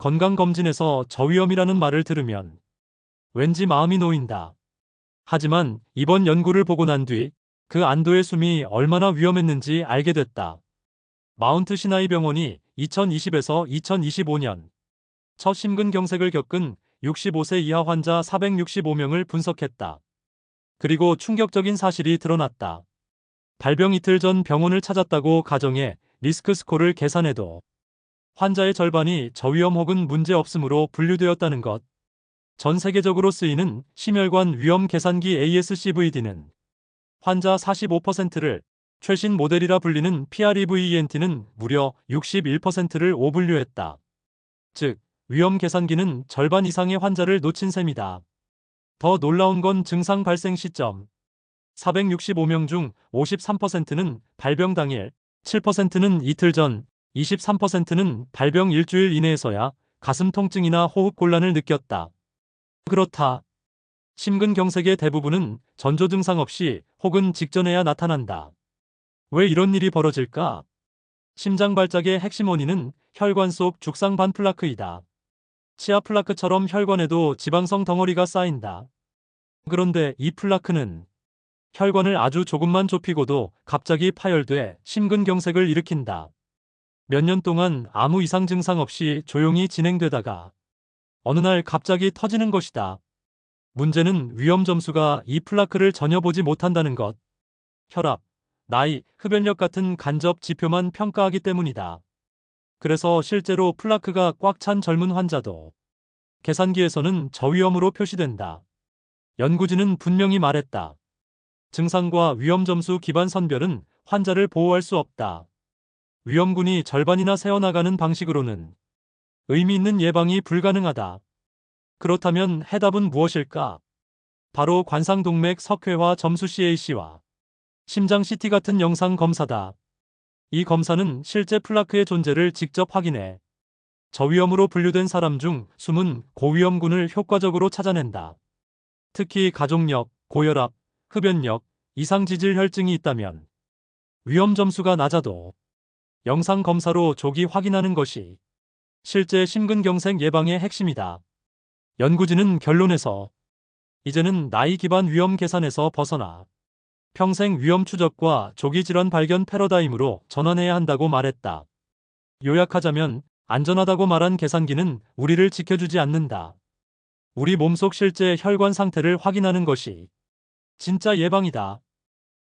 건강검진에서 저위험이라는 말을 들으면 왠지 마음이 놓인다. 하지만 이번 연구를 보고 난 뒤 그 안도의 숨이 얼마나 위험했는지 알게 됐다. 마운트 시나이 병원이 2020에서 2025년 첫 심근경색을 겪은 65세 이하 환자 465명을 분석했다. 그리고 충격적인 사실이 드러났다. 발병 이틀 전 병원을 찾았다고 가정해 리스크 스코어를 계산해도 환자의 절반이 저위험 혹은 문제 없음으로 분류되었다는 것. 전 세계적으로 쓰이는 심혈관 위험 계산기 ASCVD는 환자 45%를 최신 모델이라 불리는 PREVENT는 무려 61%를 오분류했다. 즉, 위험 계산기는 절반 이상의 환자를 놓친 셈이다. 더 놀라운 건 증상 발생 시점. 465명 중 53%는 발병 당일, 7%는 이틀 전, 23%는 발병 일주일 이내에서야 가슴 통증이나 호흡 곤란을 느꼈다. 그렇다. 심근경색의 대부분은 전조 증상 없이 혹은 직전에야 나타난다. 왜 이런 일이 벌어질까? 심장 발작의 핵심 원인은 혈관 속 죽상 반 플라크이다. 치아 플라크처럼 혈관에도 지방성 덩어리가 쌓인다. 그런데 이 플라크는 혈관을 아주 조금만 좁히고도 갑자기 파열돼 심근경색을 일으킨다. 몇 년 동안 아무 이상 증상 없이 조용히 진행되다가 어느 날 갑자기 터지는 것이다. 문제는 위험 점수가 이 플라크를 전혀 보지 못한다는 것. 혈압, 나이, 흡연력 같은 간접 지표만 평가하기 때문이다. 그래서 실제로 플라크가 꽉 찬 젊은 환자도 계산기에서는 저위험으로 표시된다. 연구진은 분명히 말했다. 증상과 위험 점수 기반 선별은 환자를 보호할 수 없다. 위험군이 절반이나 새어나가는 방식으로는 의미 있는 예방이 불가능하다. 그렇다면 해답은 무엇일까? 바로 관상동맥 석회화 점수 CAC와 심장 CT 같은 영상 검사다. 이 검사는 실제 플라크의 존재를 직접 확인해 저위험으로 분류된 사람 중 숨은 고위험군을 효과적으로 찾아낸다. 특히 가족력, 고혈압, 흡연력, 이상지질 혈증이 있다면 위험 점수가 낮아도 영상 검사로 조기 확인하는 것이 실제 심근경색 예방의 핵심이다. 연구진은 결론에서 이제는 나이 기반 위험 계산에서 벗어나 평생 위험 추적과 조기 질환 발견 패러다임으로 전환해야 한다고 말했다. 요약하자면 안전하다고 말한 계산기는 우리를 지켜주지 않는다. 우리 몸속 실제 혈관 상태를 확인하는 것이 진짜 예방이다.